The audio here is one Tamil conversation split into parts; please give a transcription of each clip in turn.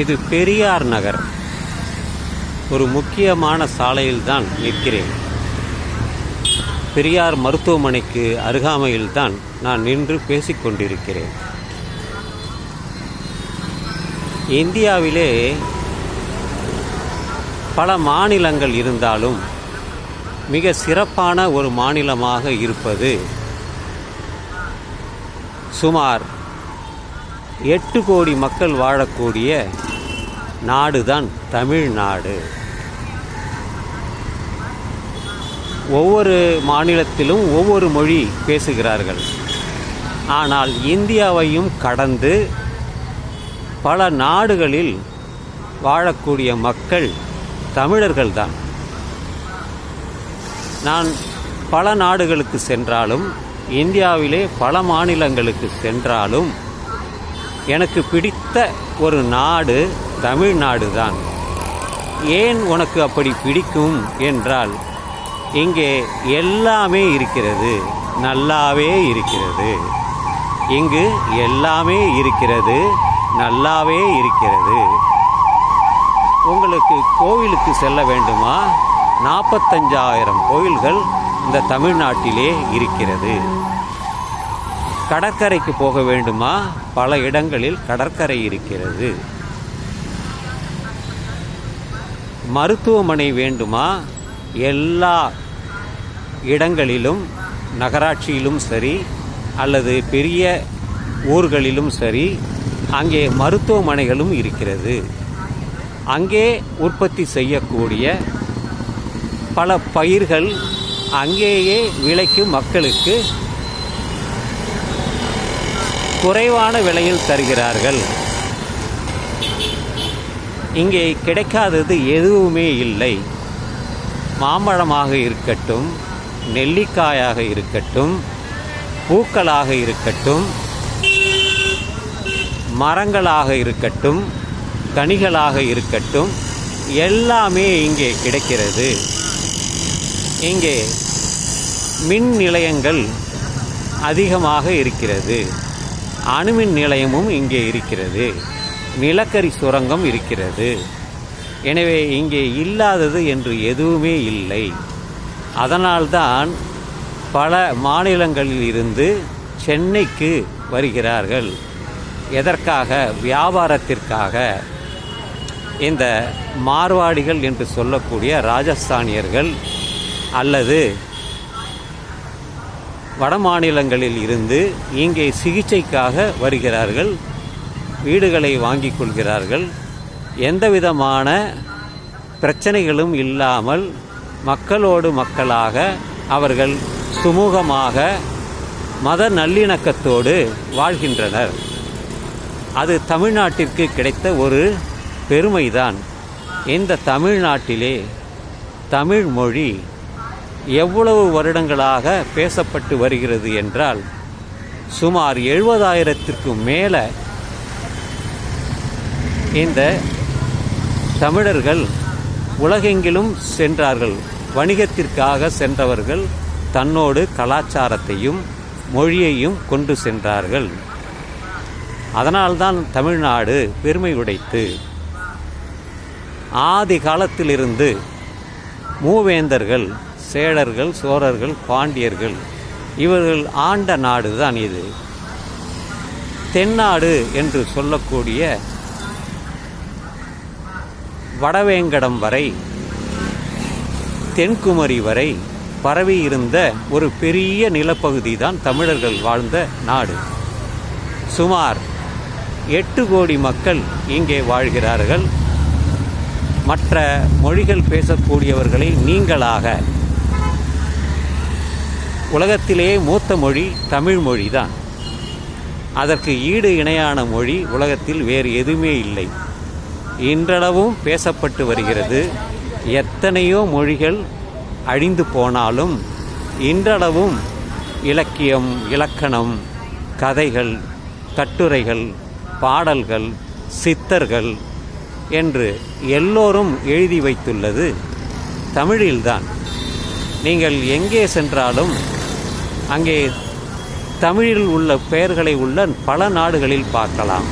இது பெரியார் நகர். ஒரு முக்கியமான சாலையில்தான் நிற்கிறேன். பெரியார் மருத்துவமனைக்கு அருகாமையில்தான் நான் நின்று பேசிக்கொண்டிருக்கிறேன் இந்தியாவிலே பல மாநிலங்கள் இருந்தாலும் மிக சிறப்பான ஒரு மாநிலமாக இருப்பது சுமார் எட்டு கோடி மக்கள் வாழக்கூடிய நாடுதான் தமிழ்நாடு. ஒவ்வொரு மாநிலத்திலும் ஒவ்வொரு மொழி பேசுகிறார்கள். ஆனால் இந்தியாவையும் கடந்து பல நாடுகளில் வாழக்கூடிய மக்கள் தமிழர்கள்தான். நான் பல நாடுகளுக்கு சென்றாலும் இந்தியாவிலே பல மாநிலங்களுக்கு சென்றாலும் எனக்கு பிடித்த ஒரு நாடு தமிழ்நாடு தான் ஏன் உனக்கு அப்படி பிடிக்கும் என்றால் இங்கே எல்லாமே இருக்கிறது நல்லாவே இருக்கிறது. இங்கு எல்லாமே இருக்கிறது நல்லாவே இருக்கிறது. உங்களுக்கு கோவிலுக்கு செல்ல வேண்டுமா? நாற்பத்தஞ்சாயிரம் கோயில்கள் இந்த தமிழ்நாட்டிலே இருக்கிறது. கடற்கரைக்கு போக வேண்டுமா? பல இடங்களில் கடற்கரை இருக்கிறது. மருத்துவமனை வேண்டுமா? எல்லா இடங்களிலும் நகராட்சியிலும் சரி அல்லது பெரிய ஊர்களிலும் சரி அங்கே மருத்துவமனைகளும் இருக்கிறது. அங்கே உற்பத்தி செய்யக்கூடிய பல பயிர்கள் அங்கேயே விலைக்கு மக்களுக்கு குறைவான விலையில் தருகிறார்கள். இங்கே கிடைக்காதது எதுவுமே இல்லை. மாம்பழமாக இருக்கட்டும் நெல்லிக்காயாக இருக்கட்டும் பூக்களாக இருக்கட்டும் மரங்களாக இருக்கட்டும் கனிகளாக இருக்கட்டும் எல்லாமே இங்கே கிடைக்கிறது. இங்கே மின் நிலையங்கள் அதிகமாக இருக்கிறது. அணுமின் நிலையமும் இங்கே இருக்கிறது. நிலக்கரி சுரங்கம் இருக்கிறது. எனவே இங்கே இல்லாதது என்று எதுவுமே இல்லை. அதனால்தான் பல மாநிலங்களில் இருந்து சென்னைக்கு வருகிறார்கள். எதற்காக? வியாபாரத்திற்காக. இந்த மார்வாடிகள் என்று சொல்லக்கூடிய ராஜஸ்தானியர்கள் அல்லது வட மாநிலங்களில் இருந்து இங்கே சிகிச்சைக்காக வருகிறார்கள். வீடுகளை வாங்கிக் கொள்கிறார்கள். எந்த விதமான பிரச்சனைகளும் இல்லாமல் மக்களோடு மக்களாக அவர்கள் சுமூகமாக மத நல்லிணக்கத்தோடு வாழ்கின்றனர். அது தமிழ்நாட்டிற்கு கிடைத்த ஒரு பெருமைதான். இந்த தமிழ்நாட்டிலே தமிழ் மொழி எவ்வளவு வருடங்களாக பேசப்பட்டு வருகிறது என்றால் சுமார் எழுபதாயிரத்திற்கு மேலே இந்த தமிழர்கள் உலகெங்கிலும் சென்றார்கள். வணிகத்திற்காக சென்றவர்கள் தன்னோடு கலாச்சாரத்தையும் மொழியையும் கொண்டு சென்றார்கள். அதனால்தான் தமிழ்நாடு பெருமை உடைத்து ஆதி காலத்திலிருந்து மூவேந்தர்கள் சேடர்கள் சோழர்கள் பாண்டியர்கள் இவர்கள் ஆண்ட நாடு தான் இது. தென்னாடு என்று சொல்லக்கூடிய வடவேங்கடம் வரை தென்குமரி வரை பரவி இருந்த ஒரு பெரிய நிலப்பகுதி தான் தமிழர்கள் வாழ்ந்த நாடு. சுமார் எட்டு கோடி மக்கள் இங்கே வாழ்கிறார்கள். மற்ற மொழிகள் பேசக்கூடியவர்களை நீங்களாக உலகத்திலேயே மூத்த மொழி தமிழ் மொழி தான் அதற்கு ஈடு இணையான மொழி உலகத்தில் வேறு எதுவுமே இல்லை. இன்றளவும் பேசப்பட்டு வருகிறது. எத்தனையோ மொழிகள் அழிந்து போனாலும் இன்றளவும் இலக்கியம் இலக்கணம் கதைகள் கட்டுரைகள் பாடல்கள் சித்தர்கள் என்று எல்லோரும் எழுதி வைத்துள்ளது. தமிழில்தான். நீங்கள் எங்கே சென்றாலும் அங்கே தமிழில் உள்ள பெயர்களை உள்ள பல நாடுகளில் பார்க்கலாம்.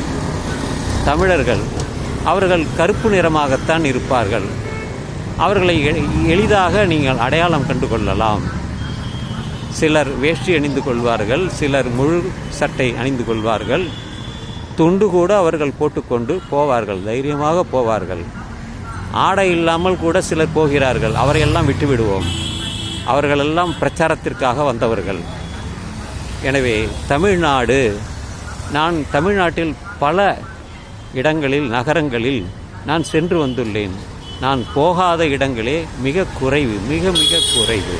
தமிழர்கள் அவர்கள் கருப்பு நிறமாகத்தான் இருப்பார்கள். அவர்களை எளிதாக நீங்கள் அடையாளம் கண்டு கொள்ளலாம் சிலர் வேஷ்டி அணிந்து கொள்வார்கள் சிலர் முழு சட்டை அணிந்து கொள்வார்கள். துண்டு கூட அவர்கள் போட்டுக்கொண்டு போவார்கள் தைரியமாக போவார்கள். ஆடை இல்லாமல் கூட சிலர் போகிறார்கள் அவரையெல்லாம் விட்டுவிடுவோம். அவர்களெல்லாம் பிரச்சாரத்திற்காக வந்தவர்கள். எனவே தமிழ்நாடு நான் தமிழ்நாட்டில் பல இடங்களில் நகரங்களில் நான் சென்று வந்துள்ளேன். நான் போகாத இடங்களே மிக குறைவு மிக மிக குறைவு.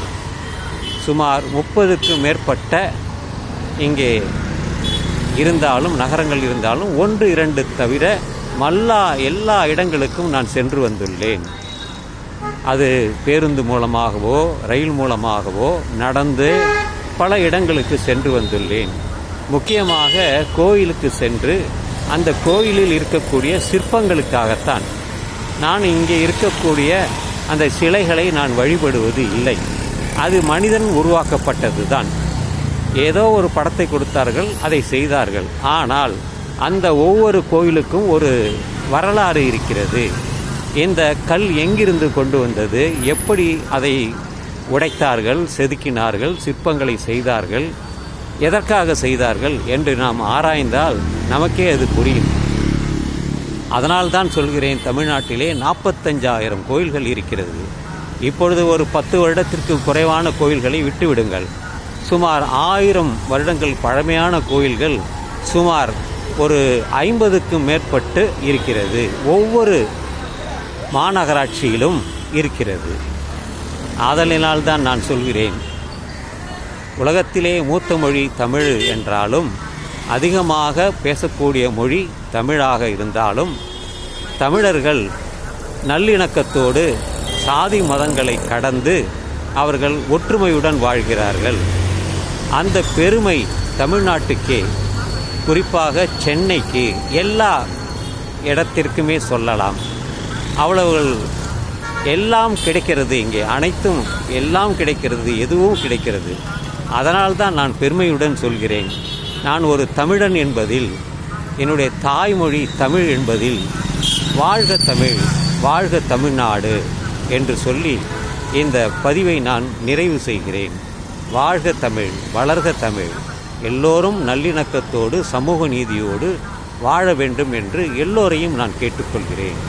சுமார் முப்பதுக்கு மேற்பட்ட இங்கே இருந்தாலும் நகரங்கள் இருந்தாலும் ஒன்று இரண்டு தவிர மல்லா எல்லா இடங்களுக்கும் நான் சென்று வந்துள்ளேன். அது பேருந்து மூலமாகவோ ரயில் மூலமாகவோ நடந்து பல இடங்களுக்கு சென்று வந்துள்ளேன். முக்கியமாக கோயிலுக்கு சென்று அந்த கோயிலில் இருக்கக்கூடிய சிற்பங்களுக்காகத்தான். நான் இங்கே இருக்கக்கூடிய அந்த சிலைகளை நான் வழிபடுவது இல்லை. அது மனிதன் உருவாக்கப்பட்டது தான் ஏதோ ஒரு படத்தை கொடுத்தார்கள் அதை செய்தார்கள். ஆனால் அந்த ஒவ்வொரு கோயிலுக்கும் ஒரு வரலாறு இருக்கிறது. இந்த கல் எங்கிருந்து கொண்டு வந்தது? எப்படி அதை உடைத்தார்கள் செதுக்கினார்கள் சிற்பங்களை செய்தார்கள்? எதற்காக செய்தார்கள் என்று நாம் ஆராய்ந்தால் நமக்கே அது புரியும். அதனால் தான் சொல்கிறேன் தமிழ்நாட்டிலே நாற்பத்தஞ்சாயிரம் கோயில்கள் இருக்கிறது. இப்பொழுது ஒரு பத்து வருடத்திற்கு குறைவான கோயில்களை விட்டுவிடுங்கள். சுமார் ஆயிரம் வருடங்கள் பழமையான கோயில்கள் சுமார் ஒரு ஐம்பதுக்கும் மேற்பட்டு இருக்கிறது. ஒவ்வொரு மாநகராட்சியிலும் இருக்கிறது. ஆதலினால் தான் நான் சொல்கிறேன் உலகத்திலே மூத்த மொழி தமிழ் என்றாலும் அதிகமாக பேசக்கூடிய மொழி தமிழாக இருந்தாலும் தமிழர்கள் நல்லிணக்கத்தோடு சாதி மதங்களை கடந்து அவர்கள் ஒற்றுமையுடன் வாழ்கிறார்கள். அந்த பெருமை தமிழ்நாட்டுக்கே குறிப்பாக சென்னைக்கு எல்லா இடத்திற்குமே சொல்லலாம். அவ்வளவுகள் எல்லாம் கிடைக்கிறது இங்கே. அனைத்தும் எல்லாம் கிடைக்கிறது எதுவும் கிடைக்கிறது. அதனால்தான் நான் பெருமையுடன் சொல்கிறேன். நான் ஒரு தமிழன் என்பதில் என்னுடைய தாய்மொழி தமிழ் என்பதில் வாழ்க தமிழ் வாழ்க தமிழ்நாடு என்று சொல்லி இந்த பதிவை நான் நிறைவு செய்கிறேன். வாழ்க தமிழ் வளர்க தமிழ் எல்லோரும் நல்லிணக்கத்தோடு சமூக நீதியோடு வாழ வேண்டும் என்று எல்லோரையும் நான் கேட்டுக்கொள்கிறேன்.